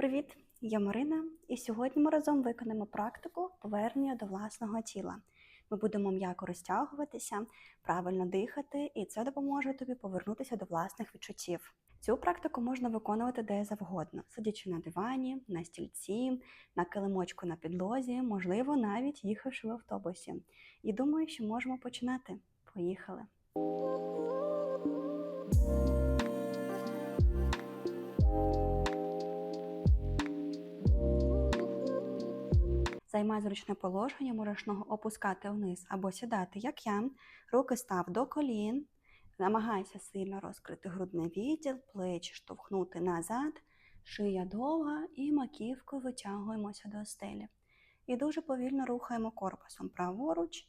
Привіт! Я Марина, і сьогодні ми разом виконаємо практику повернення до власного тіла. Ми будемо м'яко розтягуватися, правильно дихати, і це допоможе тобі повернутися до власних відчуттів. Цю практику можна виконувати де завгодно, сидячи на дивані, на стільці, на килимочку на підлозі, можливо, навіть їхавши в автобусі. І думаю, що можемо починати. Поїхали! Займай зручне положення, можеш ногу опускати вниз або сідати, як я. Руки став до колін. Намагайся сильно розкрити грудний відділ, плечі штовхнути назад, шия довга і маківкою витягуємося до стелі. І дуже повільно рухаємо корпусом праворуч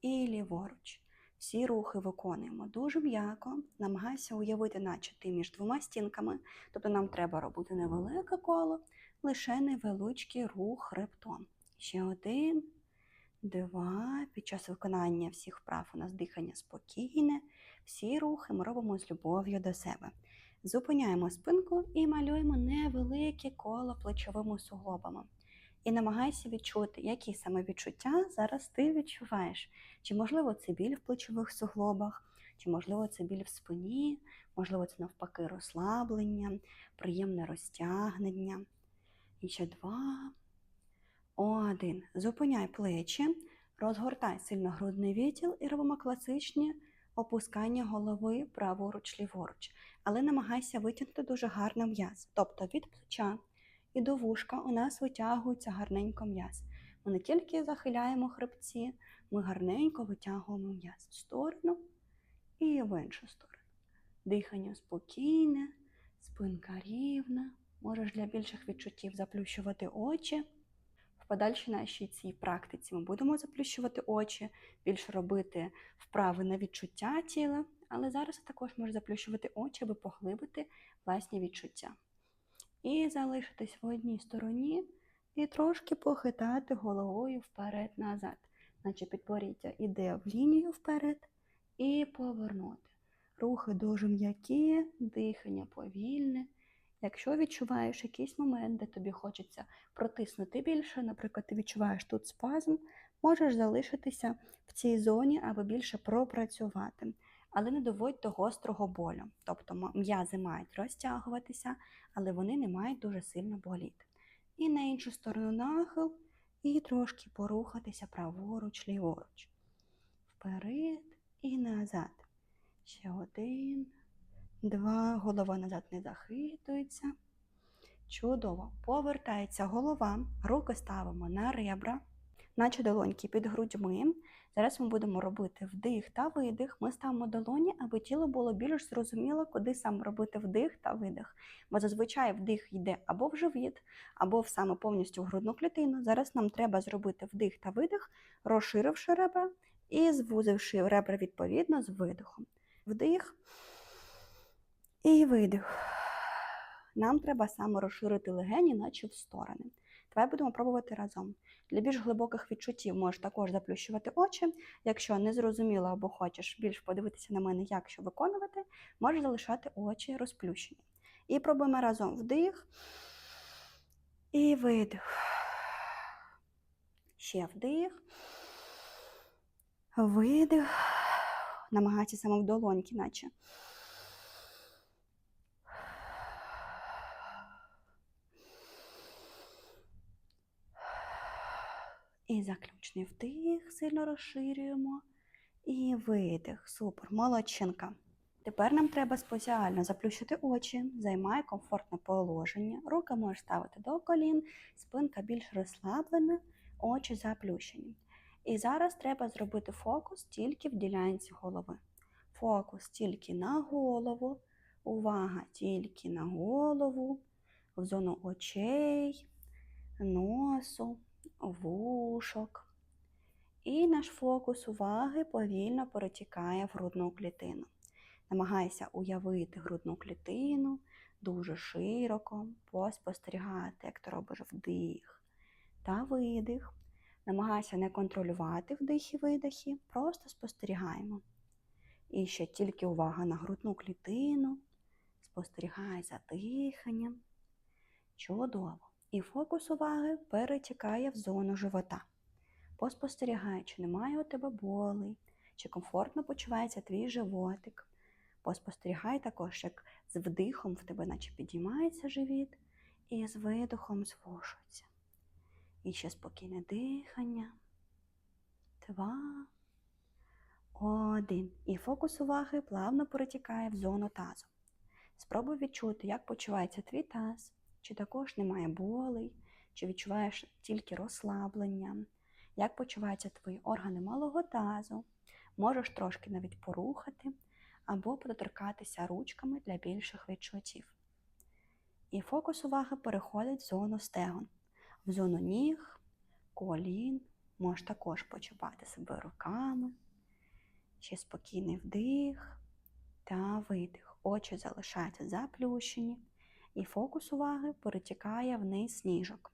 і ліворуч. Всі рухи виконуємо дуже м'яко, намагайся уявити, наче ти між двома стінками, тобто нам треба робити невелике коло, лише невеличкий рух хребтом. Ще один, два. Під час виконання всіх вправ у нас дихання спокійне. Всі рухи ми робимо з любов'ю до себе. Зупиняємо спинку і малюємо невелике коло плечовими суглобами. І намагайся відчути, які саме відчуття зараз ти відчуваєш. Чи можливо це біль в плечових суглобах, чи можливо це біль в спині, можливо, це навпаки розслаблення, приємне розтягнення. І ще два. Один. Зупиняй плечі, розгортай сильно грудний відділ і робимо класичні опускання голови праворуч ліворуч. Але намагайся витягнути дуже гарно м'яз. Тобто від плеча і до вушка у нас витягується гарненько м'яз. Ми не тільки захиляємо хребці, ми гарненько витягуємо м'яз в сторону і в іншу сторону. Дихання спокійне, спинка рівна. Можеш для більших відчуттів заплющувати очі. В нашій цій практиці ми будемо заплющувати очі, більше робити вправи на відчуття тіла, але зараз також можу заплющувати очі, аби поглибити власні відчуття. І залишитись в одній стороні і трошки похитати головою вперед-назад, наче підборіддя іде в лінію вперед і повернути. Рухи дуже м'які, дихання повільне. Якщо відчуваєш якийсь момент, де тобі хочеться протиснути більше, наприклад, ти відчуваєш тут спазм, можеш залишитися в цій зоні, аби більше пропрацювати. Але не доводь до гострого болю. Тобто м'язи мають розтягуватися, але вони не мають дуже сильно боліти. І на іншу сторону нахил, і трошки порухатися праворуч, ліворуч. Вперед і назад. Ще один. Два. Голова назад не захитується. Чудово. Повертається голова. Руки ставимо на ребра, наче долоньки під грудьми. Зараз ми будемо робити вдих та видих. Ми ставимо долоні, аби тіло було більш зрозуміло, куди саме робити вдих та видих. Бо зазвичай вдих йде або в живіт, або в саме повністю в грудну клітину. Зараз нам треба зробити вдих та видих, розширивши ребра і звузивши ребра відповідно з видихом. Вдих. І видих. Нам треба саме розширити легені, наче в сторони. Давай будемо пробувати разом. Для більш глибоких відчуттів можеш також заплющувати очі. Якщо не зрозуміло або хочеш більш подивитися на мене, як що виконувати, можеш залишати очі розплющені. І пробуємо разом вдих і видих. Ще вдих. Видих. Намагайся саме в долоньки, наче. І заключний вдих, сильно розширюємо. І видих. Супер, молодчинка. Тепер нам треба спеціально заплющити очі, займай комфортне положення. Руки можеш ставити до колін, спинка більш розслаблена, очі заплющені. І зараз треба зробити фокус тільки в ділянці голови. Фокус тільки на голову, увага тільки на голову, в зону очей, носу вушок. І наш фокус уваги повільно перетікає в грудну клітину. Намагайся уявити грудну клітину дуже широко, поспостерігати, як ти робиш вдих та видих. Намагайся не контролювати вдих і видихи, просто спостерігаємо. І ще тільки увага на грудну клітину, спостерігай за диханням. Чудово. І фокус уваги перетікає в зону живота. Поспостерігай, чи немає у тебе болей, чи комфортно почувається твій животик. Поспостерігай також, як з вдихом в тебе наче підіймається живіт, і з видихом звужується. І ще спокійне дихання. Два. Один. І фокус уваги плавно перетікає в зону тазу. Спробуй відчути, як почувається твій таз, чи також немає болей, чи відчуваєш тільки розслаблення, як почуваються твої органи малого тазу. Можеш трошки навіть порухати або доторкатися ручками для більших відчуттів. І фокус уваги переходить в зону стегон, в зону ніг, колін. Можеш також почіпати себе руками. Ще спокійний вдих та видих. Очі залишаються заплющені, і фокус уваги перетікає вниз ніжок.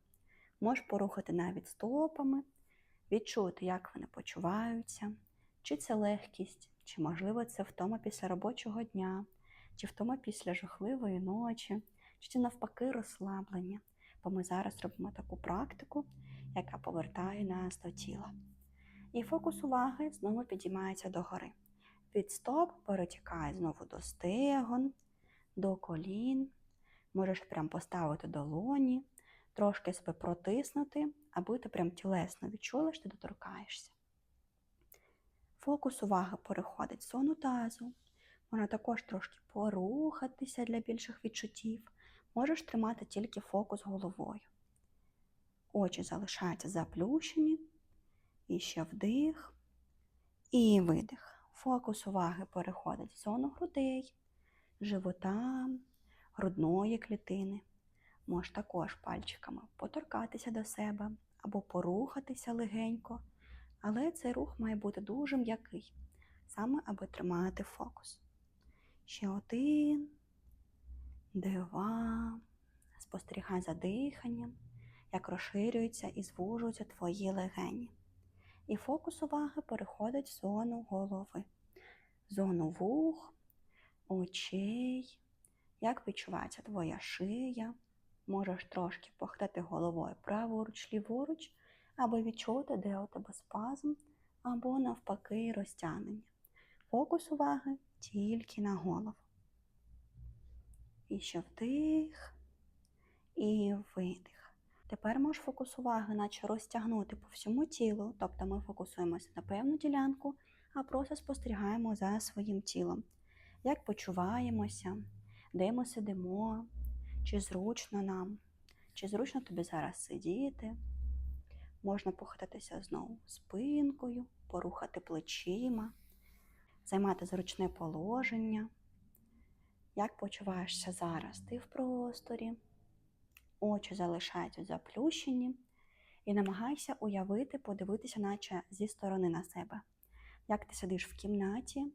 Можеш порухати навіть стопами, відчути, як вони почуваються, чи це легкість, чи, можливо, це втома після робочого дня, чи втома після жахливої ночі, чи це навпаки розслаблення. Бо ми зараз робимо таку практику, яка повертає нас до тіла. І фокус уваги знову підіймається догори. Від стоп перетікає знову до стегон, до колін. Можеш прям поставити долоні, трошки себе протиснути, аби ти прям тілесно відчула, що ти доторкаєшся. Фокус уваги переходить зону тазу. Можна також трошки порухатися для більших відчуттів. Можеш тримати тільки фокус головою. Очі залишаються заплющені. І ще вдих і видих. Фокус уваги переходить в зону грудей, живота, грудної клітини. Можеш також пальчиками поторкатися до себе або порухатися легенько, але цей рух має бути дуже м'який, саме аби тримати фокус. Ще один, два. Спостерігай за диханням, як розширюються і звужуються твої легені. І фокус уваги переходить в зону голови, зону вух, очей. Як відчувається твоя шия? Можеш трошки похитати головою праворуч, ліворуч, аби відчути, де у тебе спазм, або навпаки розтягнення. Фокус уваги тільки на голову. І ще вдих і видих. Тепер можеш фокус уваги, наче розтягнути по всьому тілу, тобто ми фокусуємося на певну ділянку, а просто спостерігаємо за своїм тілом. Як почуваємося, де ми сидимо, чи зручно нам, чи зручно тобі зараз сидіти. Можна похитатися знову спинкою, порухати плечима, займати зручне положення. Як почуваєшся зараз? Ти в просторі, очі залишаються заплющені, і намагайся уявити, подивитися, наче зі сторони на себе. Як ти сидиш в кімнаті,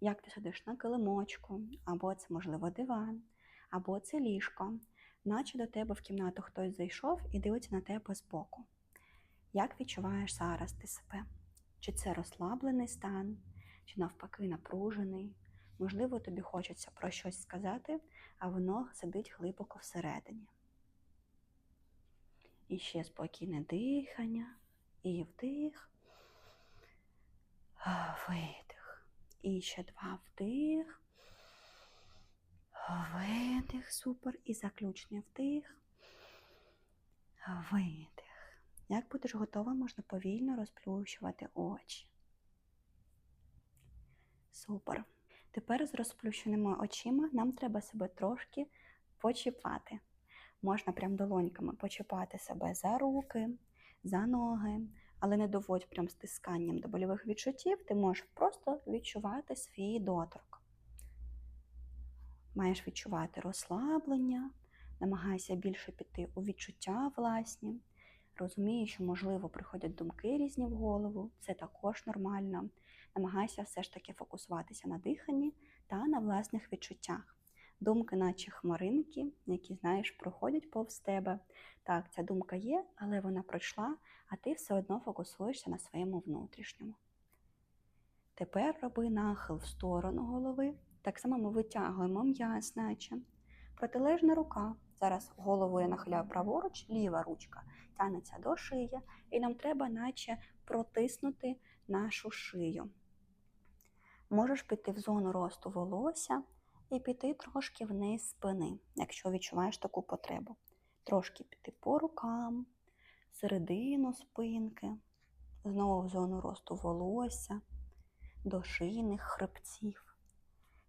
як ти сидиш на килимочку, або це, можливо, диван, або це ліжко, наче до тебе в кімнату хтось зайшов і дивиться на тебе збоку. Як відчуваєш зараз ти себе? Чи це розслаблений стан, чи навпаки напружений? Можливо, тобі хочеться про щось сказати, а воно сидить глибоко всередині. І ще спокійне дихання, і вдих, видих. І ще два вдих, видих, супер. І заключний вдих, видих. Як будеш готова, можна повільно розплющувати очі. Супер. Тепер з розплющеними очима нам треба себе трошки почіпати. Можна прям долоньками почіпати себе за руки, за ноги, але не доводь прям стисканням до больових відчуттів, ти можеш просто відчувати свій доторк. Маєш відчувати розслаблення, намагайся більше піти у відчуття власні. Розумію, що, можливо, приходять думки різні в голову, це також нормально. Намагайся все ж таки фокусуватися на диханні та на власних відчуттях. Думки, наче хмаринки, які, знаєш, проходять повз тебе. Так, ця думка є, але вона пройшла, а ти все одно фокусуєшся на своєму внутрішньому. Тепер роби нахил в сторону голови. Так само ми витягуємо м'яз, наче. Протилежна рука Зараз голову я нахиляю праворуч, ліва ручка тягнеться до шиї, і нам треба наче протиснути нашу шию. Можеш піти в зону росту волосся і піти трошки вниз спини, якщо відчуваєш таку потребу. Трошки піти по рукам, середину спинки, знову в зону росту волосся, до шийних хребців.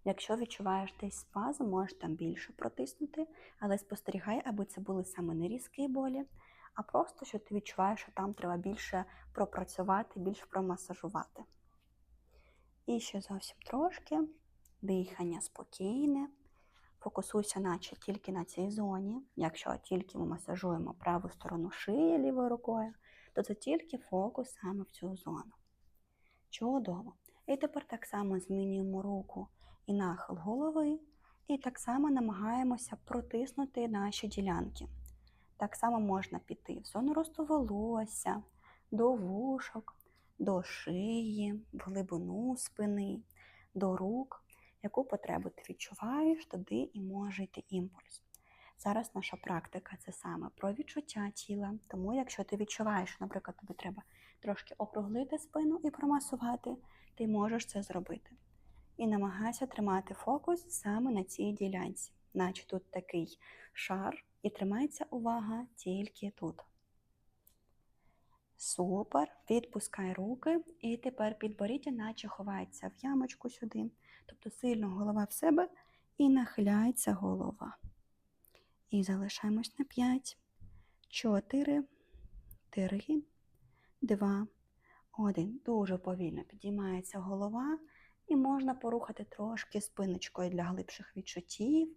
Якщо відчуваєш десь спазм, можеш там більше протиснути, але спостерігай, аби це були саме не різкі болі, а просто що ти відчуваєш, що там треба більше пропрацювати, більше промасажувати. І ще зовсім трошки. Дихання спокійне. Фокусуйся, наче тільки на цій зоні. Якщо тільки ми масажуємо праву сторону шиї лівою рукою, то це тільки фокус саме в цю зону. Чудово. І тепер так само змінюємо руку і нахил голови, і так само намагаємося протиснути наші ділянки. Так само можна піти в зону росту волосся, до вушок, до шиї, в глибину спини, до рук. Яку потребу ти відчуваєш, туди і може йти імпульс. Зараз наша практика це саме про відчуття тіла. Тому, якщо ти відчуваєш, наприклад, тобі треба трошки округлити спину і промасувати, ти можеш це зробити. І намагайся тримати фокус саме на цій ділянці, наче тут такий шар, і тримається увага тільки тут. Супер. Відпускай руки, і тепер підборіддя, наче ховається в ямочку сюди. Тобто сильно голова в себе і нахиляється голова. І залишаємось на 5, 4, 3, 2, 1. Дуже повільно підіймається голова, і можна порухати трошки спиночкою для глибших відчуттів,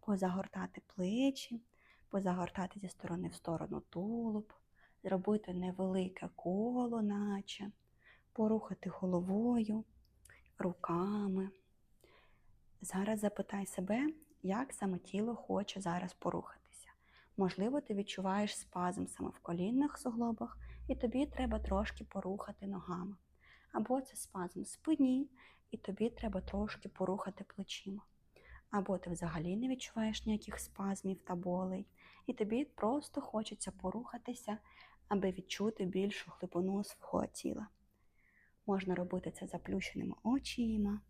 позагортати плечі, позагортати зі сторони в сторону тулуб, зробити невелике коло, наче, порухати головою, руками. Зараз запитай себе, як саме тіло хоче зараз порухатися. Можливо, ти відчуваєш спазм саме в колінних суглобах, і тобі треба трошки порухати ногами. Або це спазм в спині, і тобі треба трошки порухати плечима. Або ти взагалі не відчуваєш ніяких спазмів та болей, і тобі просто хочеться порухатися, аби відчути більшу глибину свого тіла. Можна робити це заплющеними очима.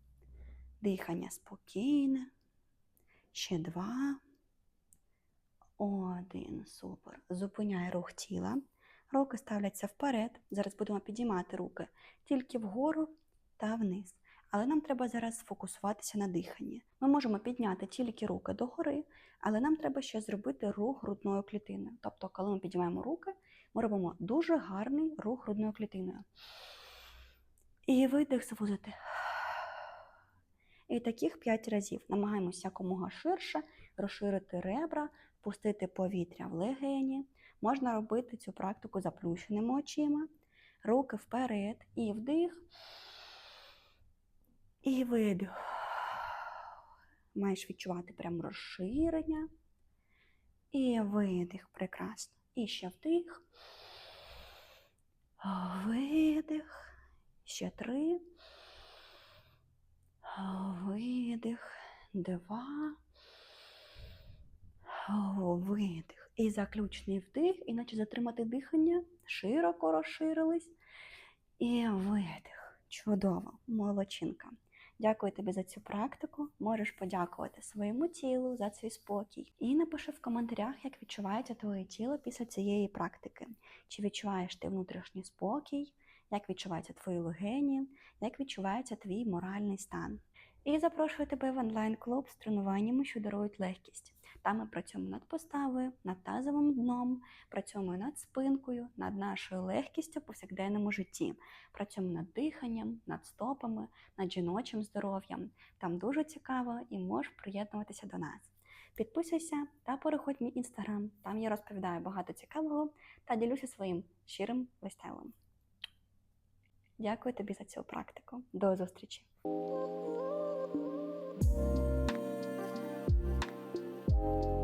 Дихання спокійне. Ще два. Один. Супер. Зупиняй рух тіла. Руки ставляться вперед. Зараз будемо підіймати руки тільки вгору та вниз. Але нам треба зараз сфокусуватися на диханні. Ми можемо підняти тільки руки догори, але нам треба ще зробити рух грудною клітиною. Тобто, коли ми підіймаємо руки, ми робимо дуже гарний рух грудною клітиною. І видих звузити. І таких 5 разів намагаємося якомога ширше розширити ребра, пустити повітря в легені. Можна робити цю практику заплющеними очима, руки вперед і вдих, і видих. Маєш відчувати прям розширення. І видих. Прекрасно. І ще вдих. Видих. Ще три. Видих. Два. Видих. І заключний вдих, іначе затримати дихання. Широко розширились. І видих. Чудово, молодчинка. Дякую тобі за цю практику. Можеш подякувати своєму тілу за цей спокій. І напиши в коментарях, як відчувається твоє тіло після цієї практики. Чи відчуваєш ти внутрішній спокій, як відчуваються твої легені, як відчувається твій моральний стан. І запрошую тебе в онлайн-клуб з тренуваннями, що дарують легкість. Там ми працюємо над поставою, над тазовим дном, працюємо над спинкою, над нашою легкістю в повсякденному житті. Працюємо над диханням, над стопами, над жіночим здоров'ям. Там дуже цікаво і можеш приєднуватися до нас. Підписуйся та переходь мій інстаграм. Там я розповідаю багато цікавого та ділюся своїм щирим листелем. Дякую тобі за цю практику. До зустрічі! Thank you.